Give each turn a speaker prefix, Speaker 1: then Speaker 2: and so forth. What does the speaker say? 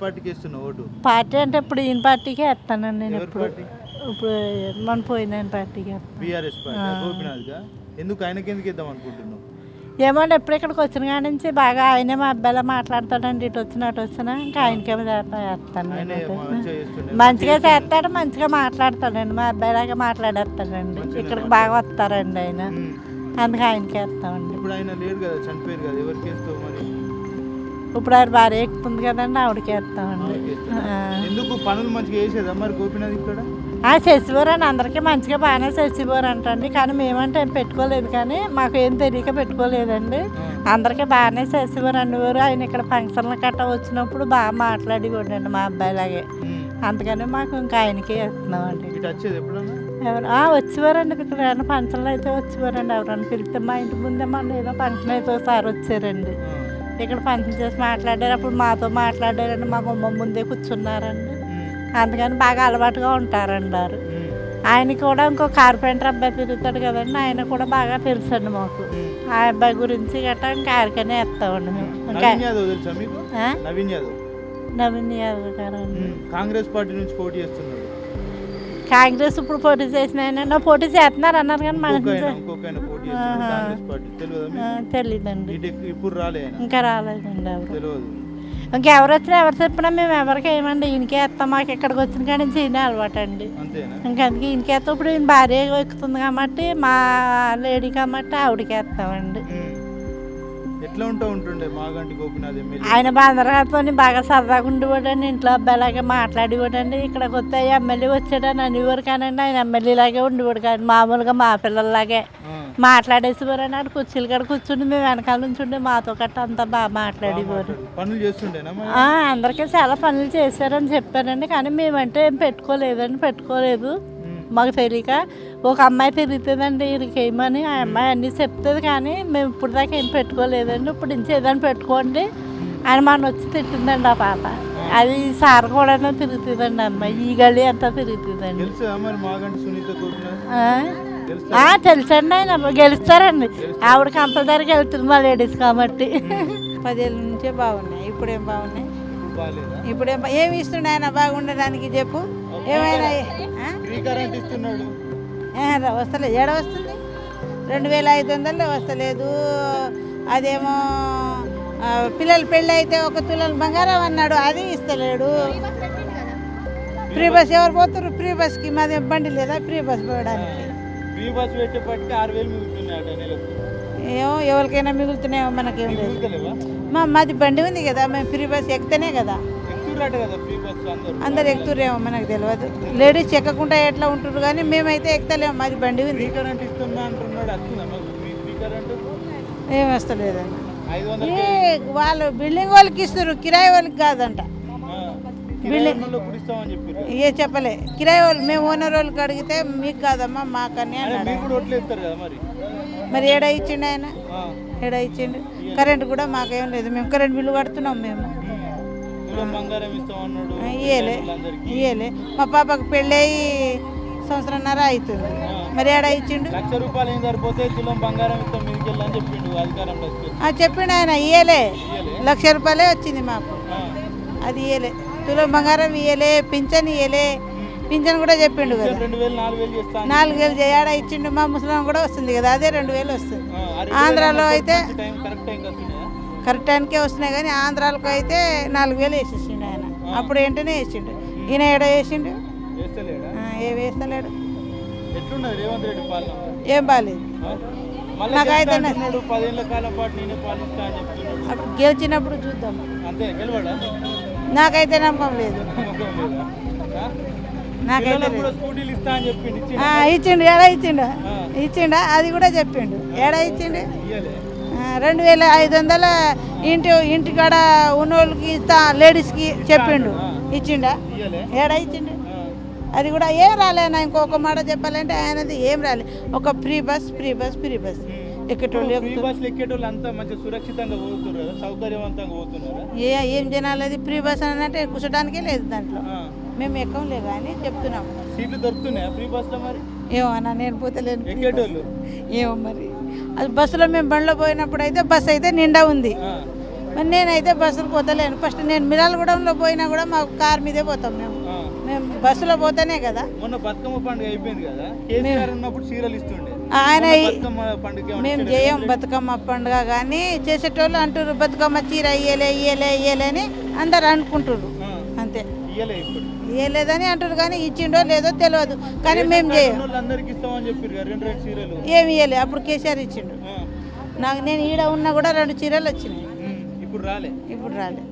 Speaker 1: పార్టీకి ఇస్తున్నావు vote?
Speaker 2: Party అంటే ఇప్పుడు ఈయన పార్టీకే వేస్తానండి నేను
Speaker 1: ఎవరి
Speaker 2: ఇప్పుడు.
Speaker 1: పార్టీ?
Speaker 2: ఇప్పుడు మన పోయిన పార్టీకి వేస్తాను.
Speaker 1: బీఆర్ఎస్ పార్టీ గోపినాథ్గా? ఎందుకు ఆయనకి ఎందుకు ఇద్దాం అనుకుంటున్నావు?
Speaker 2: ఎప్పుడు ఇక్కడికి వచ్చిన కాడి నుంచి బాగా ఆయనే మా అబ్బాయిలా మాట్లాడతాడండి ఇటు వచ్చిన అటు వచ్చినా ఇంకా ఆయనకేమో వేస్తాను
Speaker 1: ఆయన
Speaker 2: నేను
Speaker 1: మంచిగా చేస్తుండే.
Speaker 2: మంచిగా చేస్తాడు మంచిగా మాట్లాడతాడండి. మా అబ్బాయిలాగా మాట్లాడేస్తాడండి. ఇక్కడికి బాగా వస్తారండి ఆయన.
Speaker 1: ఉమ్.
Speaker 2: అందుకే ఆయనకి వేస్తామండి.
Speaker 1: ఇప్పుడు ఆయన లేడు కదా చనిపోయారు కదా ఎవరికి వేస్తావు
Speaker 2: ఇప్పుడు ఆయన భార్య ఎక్కుతుంది కదండి ఆవిడకి వేస్తామండి.
Speaker 1: ఆవిడకి వేస్తారా? ఎందుకు పనులు మంచిగా చేసేదా మరి గోపినాథ్ ఇక్కడ?
Speaker 2: ఆ అని అందరికీ మంచిగా బాగానే శశివారు అంటండి కానీ మేమంటే ఏం పెట్టుకోలేదు కానీ మాకు ఏం తెలియక పెట్టుకోలేదండి. అందరికీ బాగానే శశివారు అనేవారు ఆయన ఇక్కడ ఫంక్షన్లు గట్టా వచ్చినప్పుడు బాగా మాట్లాడేవాడండి మా అబ్బాయిలాగే. అందుకని మాకు ఇంకా ఆయనకే వేస్తున్నామండి. ఎవరు? ఆ, వచ్చేవారండి ఇక్కడ ఏమైనా ఫంక్షన్లు అయితే వచ్చేవారండి ఎవరైనా పిలిస్తే మా ఇంటి ముందే మన ఏదో ఫంక్షన్ అయితే ఒకసారి వచ్చారండి. ఇక్కడ ఫంక్షన్ చేసి మాట్లాడారు. అప్పుడు మాతో మాట్లాడారండి. మా గుమ్మ ముందే కూర్చున్నారండి. అందుకని బాగా అలవాటుగా ఉంటారండి వారు. ఆయన కూడా ఇంకో కార్పెంటర్ అబ్బాయి తిరుగుతాడు కదండి. ఆయన కూడా బాగా తెలుసండి మాకు. ఆ అబ్బాయి గురించి గట్రా ఇంకా ఆయనకనే వేస్తామండి మేము. ఇంకా
Speaker 1: నవీన్ యాదవ్
Speaker 2: గారు.
Speaker 1: కాంగ్రెస్ పార్టీ నుంచి పోటీ చేస్తున్నాడు
Speaker 2: కాంగ్రెస్ ఇప్పుడు పోటీ చేసిన పోటీ చేస్తున్నారు అన్నారు కానీ మన తెలియదండి
Speaker 1: ఇప్పుడు రాలే ఆయన.
Speaker 2: ఇంకా రాలేదండి ఎవరు. ఇంకెవరు వచ్చినా ఎవరు చెప్పినా మేము ఎవరికి ఏమండి ఈయనకే వేస్తాం మాకు ఇక్కడికి వచ్చిన కాడి నుంచి ఈయన అలవాటు అండి
Speaker 1: అంతేనా?
Speaker 2: ఇంకా అందుకే ఈయనకి వేస్తాం. ఇప్పుడు ఈయన భార్య ఎక్కుతుంది కాబట్టి మా లేడీ కాబట్టి ఆవిడకి వేస్తామండి.
Speaker 1: ఎట్లా ఉంటా ఉంటుండే మాగంటి గోపినాథ్ ఎమ్మెల్యే?
Speaker 2: ఆయన బాగా సరదాగా ఉండేవాడండి ఇంట్లో అబ్బాయిలాగా మాట్లాడేవాడండి ఇక్కడికి వస్తే ఎమ్మెల్యే వచ్చాడని అనేవారు కానండి ఆయన ఎమ్మెల్యేలాగే ఉండేవాడు కాదు మామూలుగా మా పిల్లల్లాగే. మాట్లాడేసేవారని ఆడు కుర్చీలు కాడ కూర్చుండి మేము వెనకాల నుంచి ఉండి మాతో గట్ట అంతా బాగా మాట్లాడేవారు.
Speaker 1: పనులు చేస్తుండేనా
Speaker 2: అందరికీ చాలా పనులు చేశారని చెప్పారండి కానీ మేమంటే ఏం పెట్టుకోలేదండి పెట్టుకోలేదు. మాకు తెలియక ఒక అమ్మాయి తిరుగుతుందండి వీరికి ఏమని ఆ అమ్మాయి అన్నీ చెప్తుంది కానీ మేము ఇప్పుడు దాకా ఏం పెట్టుకోలేదండి. ఇప్పుడు నుంచి ఏదైనా పెట్టుకోండి అని మన వచ్చి తిట్టిందండి ఆ పాప. అది సార్ కూడా తిరుగుతుందండి అమ్మాయి. ఈ గలి అంతా తిరుగుతుందండి. తెలుసండి ఆయన. గెలుస్తారండి. ఆవిడ కంపల్సరీగా వెళ్తుంది మా లేడీస్ కాబట్టి.
Speaker 3: పదేళ్ళ నుంచే బాగున్నాయి. ఇప్పుడేం బాగున్నాయి? ఇప్పుడేం ఏమి ఇస్తుండే ఆయన? బాగుండడానికి చెప్పు. ఏమైనా వస్తలేదు ఏడ వస్తుంది? రెండు వేల ఐదు వందలు వస్తలేదు. అదేమో పిల్లల పెళ్ళి అయితే ఒక తులం బంగారం అన్నాడు. అది ఇస్తలేడు. ఫ్రీ బస్ ఎవరు పోతున్నారు ఫ్రీ బస్కి మాది బండి లేదా? ఫ్రీ బస్ పోవడానికి.
Speaker 1: ఫ్రీ బస్ పెట్టేపటికి ఆరు వేలు మిగులుతున్నాయట నెలకు.
Speaker 3: ఏమో ఎవరికైనా మిగులుతున్నాయో మనకేం
Speaker 1: నీకు
Speaker 3: లేదు మా మాది బండి ఉంది కదా. మేము ఫ్రీ బస్ ఎక్కితేనే కదా.
Speaker 1: అందరు.
Speaker 3: ఎక్కుతురేమో మనకు తెలియదు లేడీస్ ఎక్కకుండా ఎట్లా ఉంటున్నారు కానీ మేమైతే ఎక్కుతలేము మాది బండి ఉంది. ఏం వస్తలేదండి వాళ్ళు బిల్డింగ్ వాళ్ళకి ఇస్తారు కిరాయి వాళ్ళకి కాదంట.
Speaker 1: చెప్పారు
Speaker 3: ఏ చెప్పలే. కిరాయి వాళ్ళు మేము ఓనర్ వాళ్ళకి అడిగితే మీకు కాదమ్మా మాకని
Speaker 1: మరి?
Speaker 3: ఏడా ఇచ్చిండు ఆయన. ఏడా ఇచ్చిండు? కరెంట్ కూడా మాకేం లేదు మేము కరెంట్ బిల్లు కడుతున్నాం మేము. ఇయ్యలే మా పాపకు పెళ్ళయి సంవత్సరంన్నర అవుతుంది. మరి ఏడా ఇచ్చిండు?
Speaker 1: లక్ష రూపాయలు ఏం సరిపోతే తులం బంగారం ఇస్తాం మీదకి వెళ్ళని చెప్పిండు అధికారంలో
Speaker 3: చెప్పిండు ఆయన ఇయ్యలే. లక్ష రూపాయలే వచ్చింది మాకు. అది ఇయ్యలే. తులం బంగారం ఇయ్యలే పింఛన్ ఇయ్యలే. పింఛన్ కూడా చెప్పిండు కదా.
Speaker 1: నాలుగు వేలు
Speaker 3: చేయడా ఇచ్చిండు మా ముసలాం కూడా వస్తుంది కదా అదే రెండు వేలు వస్తుంది. ఆంధ్రాలో అయితే
Speaker 1: కరెక్ట్
Speaker 3: టైంకే వస్తున్నాయి కానీ ఆంధ్రాలకు అయితే నాలుగు వేలు వేసేసిండు ఆయన. అప్పుడు ఏంటనే వేసిండు. ఈయన ఏడ వేసిండు? ఏ వేస్తలేడు. ఏం?
Speaker 1: మళ్ళీ
Speaker 3: నాకైతే గెలిచినప్పుడు చూద్దాం. నాకైతే నమ్మకం లేదు? నాకైతే ఇచ్చిండు? ఏడ ఇచ్చిండు? ఇచ్చిండా? అది కూడా చెప్పిండు. ఏడ ఇచ్చిండు? రెండు వేల ఐదు వందల ఇంటి ఇంటికాడ ఉన్నోళ్ళకి ఇస్తా లేడీస్కి చెప్పిండు. ఇచ్చిండా? ఏడా ఇచ్చిండు. అది కూడా ఏం రాలేనా ఇంకొక మాట చెప్పాలంటే ఆయనది ఏం రాలే. ఒక free bus free bus free bus. ఏ ఏం జనాలు అది? ఫ్రీ బస్ అని అంటే కూర్చోడానికే లేదు దాంట్లో. మేము ఎక్కంలే కానీ చెప్తున్నాం.
Speaker 1: సీట్లు దొరుకుతున్నాయా ఫ్రీ బస్సులో మరి?
Speaker 3: ఏమో అన్న నేను పోతలేను ఏమో మరి. అది బస్సులో మేము బండ్లో పోయినప్పుడు అయితే బస్ అయితే నిండా ఉంది. మరి నేనైతే బస్సులు పోతలేను. ఫస్ట్ నేను మిరాలగూడెంలో పోయినా కూడా మాకు కార్ మీదే పోతాం మేము. మేము బస్సులో పోతేనే కదా.
Speaker 1: మొన్న బతుకమ్మ పండుగ అయిపోయింది కదా. కేసీఆర్ ఉన్నప్పుడు చీరలు ఇస్తుండే.
Speaker 3: ఆయన మేము? చేయం బతుకమ్మ పండుగ కానీ చేసేటోళ్ళు అంటారు బతుకమ్మ చీర ఇయ్యలే ఇయ్యలే ఇయ్యలే అని అందరు అనుకుంటారు
Speaker 1: ఆ,
Speaker 3: అంతే.
Speaker 1: ఇయ్యలే ఇప్పుడు.
Speaker 3: ఇయ్యలేదని అంటారు కానీ ఇచ్చిండో లేదో తెలియదు. కానీ మేము చేయం. ఏమి ఇయ్యలే అప్పుడు కేసీఆర్ ఇచ్చిండు. నాకు నేను ఈడ ఉన్నా కూడా రెండు చీరలు వచ్చినాయి.
Speaker 1: ఇప్పుడు రాలే.
Speaker 3: ఇప్పుడు రాలే.